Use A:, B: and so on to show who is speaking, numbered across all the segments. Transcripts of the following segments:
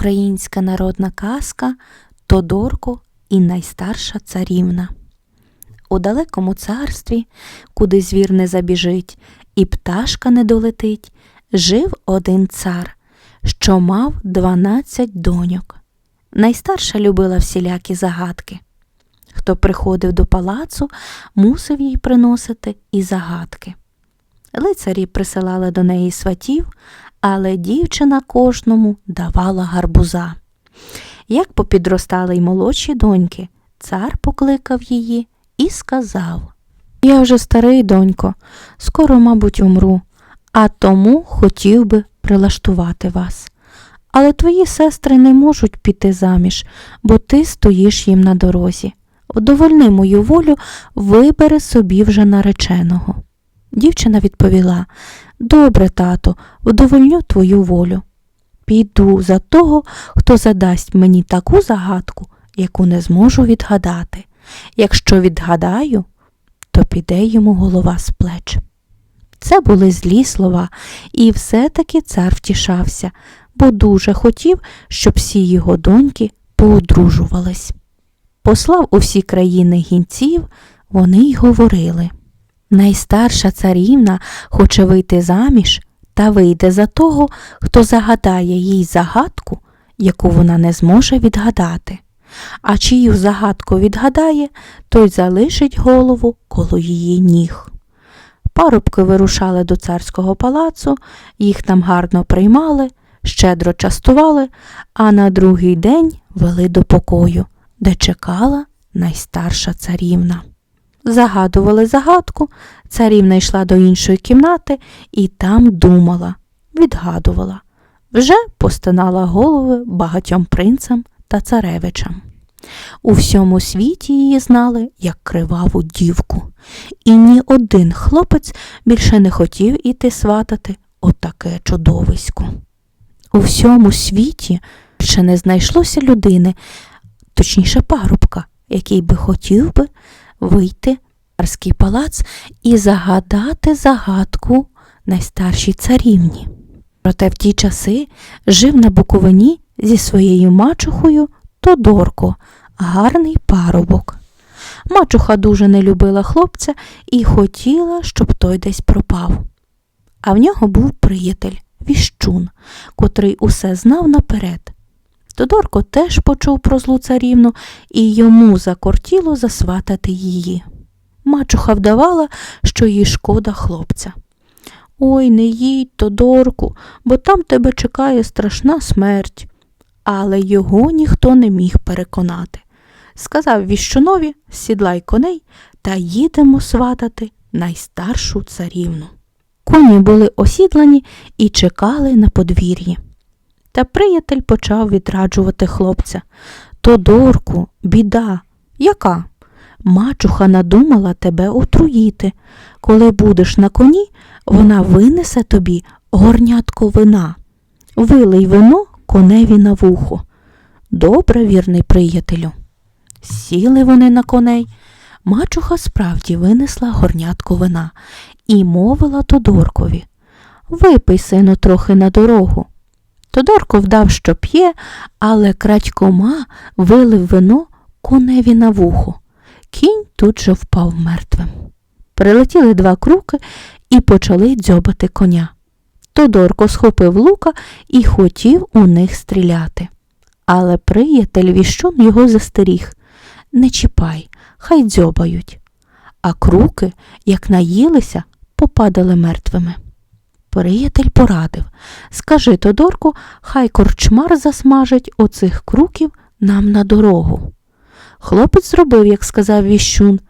A: Українська народна казка Тодорко і найстарша царівна. У далекому царстві, куди звір не забіжить, і пташка не долетить, жив один цар, що мав дванадцять доньок. Найстарша любила всілякі загадки. Хто приходив до палацу, мусив їй приносити і загадки. Лицарі присилали до неї сватів, але дівчина кожному давала гарбуза. Як попідростали й молодші доньки, цар покликав її і сказав Я вже старий, донько, скоро, мабуть, умру, а тому хотів би прилаштувати вас. Але твої сестри не можуть піти заміж, бо ти стоїш їм на дорозі. Вдовольни мою волю, вибери собі вже нареченого. Дівчина відповіла Добре, тато, вдовольню твою волю. Піду за того, хто задасть мені таку загадку, яку не зможу відгадати. Якщо відгадаю, то піде йому голова з плеч. Це були злі слова, і все-таки цар втішався, бо дуже хотів, щоб всі його доньки поодружувались. Послав у всі країни гінців, вони й говорили. Найстарша царівна хоче вийти заміж та вийде за того, хто загадає їй загадку, яку вона не зможе відгадати. А чию загадку відгадає, той залишить голову коло її ніг. Парубки вирушали до царського палацу, їх там гарно приймали, щедро частували, а на другий день вели до покою, де чекала найстарша царівна. Загадували загадку, царівна йшла до іншої кімнати і там думала, відгадувала. Вже постинала голови багатьом принцам та царевичам. У всьому світі її знали як криваву дівку, і ні один хлопець більше не хотів іти сватати отаке чудовисько. У всьому світі ще не знайшлося людини, точніше парубка, який би хотів би вийти в царський палац і загадати загадку найстаршій царівні. Проте в ті часи жив на Буковині зі своєю мачухою Тодорко, гарний парубок. Мачуха дуже не любила хлопця і хотіла, щоб той десь пропав. А в нього був приятель Віщун, котрий усе знав наперед. Тодорко теж почув про злу царівну і йому закортіло засватати її. Мачуха вдавала, що їй шкода хлопця. Ой, не їдь, Тодорку, бо там тебе чекає страшна смерть. Але його ніхто не міг переконати. Сказав віщунові, сідлай коней та їдемо сватати найстаршу царівну. Коні були осідлані і чекали на подвір'ї. Та приятель почав відраджувати хлопця. Тодорку, біда, яка? Мачуха надумала тебе отруїти. Коли будеш на коні, вона винесе тобі горнятко вина. Вилий вино коневі на вухо. Добре, вірний приятелю. Сіли вони на коней. Мачуха справді винесла горнятко вина і мовила Тодоркові Випий, сину, трохи на дорогу. Тодорко вдав, що п'є, але крадькома вилив вино коневі на вухо. Кінь тут же впав мертвим. Прилетіли два круки і почали дзьобати коня. Тодорко схопив лука і хотів у них стріляти. Але приятель віщун його застеріг Не чіпай, хай дзьобають. А круки, як наїлися, попадали мертвими. Приятель порадив Скажи Тодорку, хай корчмар засмажить оцих круків нам на дорогу. Хлопець зробив, як сказав віщун.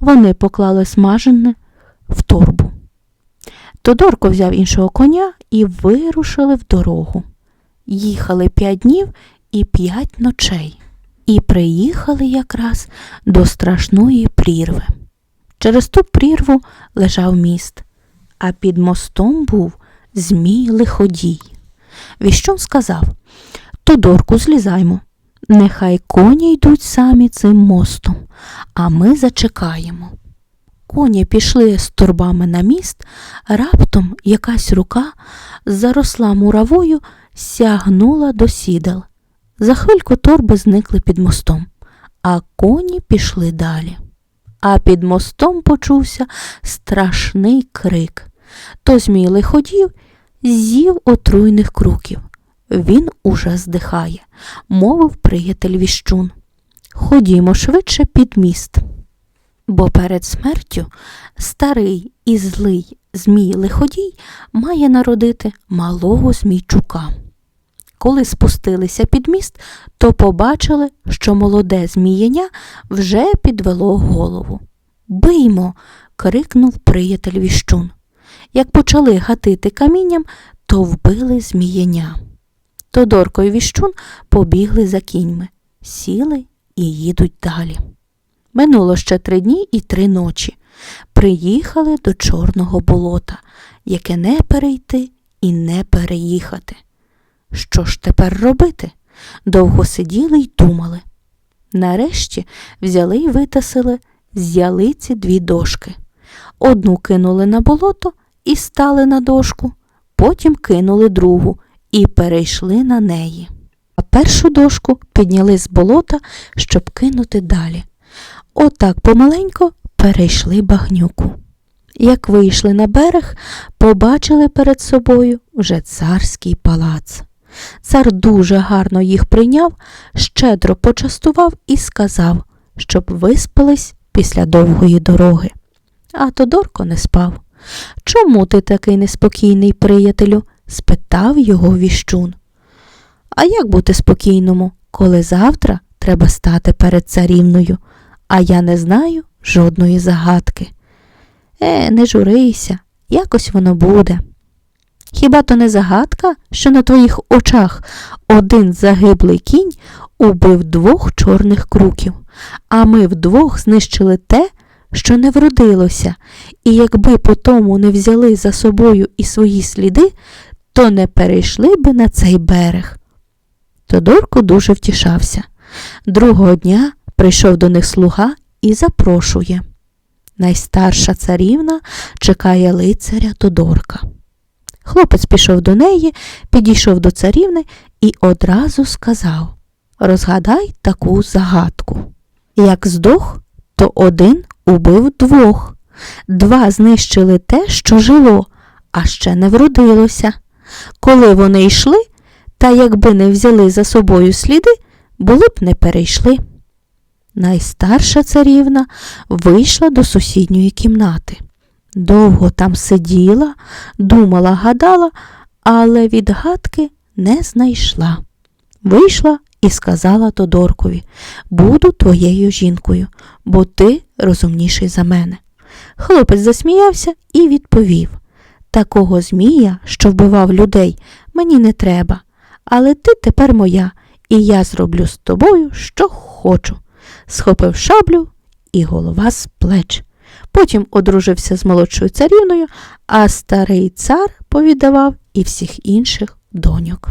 A: Вони поклали смажене в торбу. Тодорко взяв іншого коня і вирушили в дорогу. Їхали п'ять днів і п'ять ночей, і приїхали якраз до страшної прірви. Через ту прірву лежав міст, а під мостом був Змій лиходій. Віщун сказав Тодорку, злізаймо. Нехай коні йдуть самі цим мостом, а ми зачекаємо. Коні пішли з торбами на міст, раптом якась рука заросла муравою, сягнула до сідел. За хвильку торби зникли під мостом, а коні пішли далі. А під мостом почувся страшний крик. То змій лиходів з'їв отруйних круків. Він уже здихає, мовив приятель віщун. Ходімо швидше під міст. Бо перед смертю старий і злий змій лиходій має народити малого змійчука. Коли спустилися під міст, то побачили, що молоде змієня вже підвело голову. Биймо. крикнув приятель віщун. Як почали гатити камінням, то вбили змієня. Тодорко і віщун побігли за кіньми, сіли і їдуть далі. Минуло ще три дні і три ночі. Приїхали до Чорного болота, яке не перейти і не переїхати. Що ж тепер робити? Довго сиділи й думали. Нарешті взяли й витасили з ялиці дві дошки. Одну кинули на болото і стали на дошку, потім кинули другу і перейшли на неї. А першу дошку підняли з болота, щоб кинути далі. Отак помаленько перейшли багнюку. Як вийшли на берег, побачили перед собою вже царський палац. Цар дуже гарно їх прийняв, щедро почастував і сказав, щоб виспались після довгої дороги. А Тодорко не спав. Чому ти такий неспокійний, приятелю? спитав його віщун. А як бути спокійному, коли завтра треба стати перед царівною, а я не знаю жодної загадки. Е, не журися, якось воно буде. Хіба то не загадка, що на твоїх очах один загиблий кінь убив двох чорних круків, а ми вдвох знищили те, що не вродилося, і якби по тому не взяли за собою і свої сліди, то не перейшли би на цей берег. Тодорко дуже втішався. Другого дня прийшов до них слуга і запрошує. Найстарша царівна чекає лицаря Тодорка. Хлопець пішов до неї, підійшов до царівни і одразу сказав Розгадай таку загадку. Як здох, то один убив двох, два знищили те, що жило, а ще не вродилося. Коли вони йшли, та якби не взяли за собою сліди, були б не перейшли. Найстарша царівна вийшла до сусідньої кімнати. Довго там сиділа, думала, гадала, але відгадки не знайшла. Вийшла і сказала Тодоркові Буду твоєю жінкою, бо ти розумніший за мене. Хлопець засміявся і відповів Такого змія, що вбивав людей, мені не треба, але ти тепер моя, і я зроблю з тобою, що хочу. Схопив шаблю і голова з плеч. Потім одружився з молодшою царівною, а старий цар повідавав і всіх інших доньок.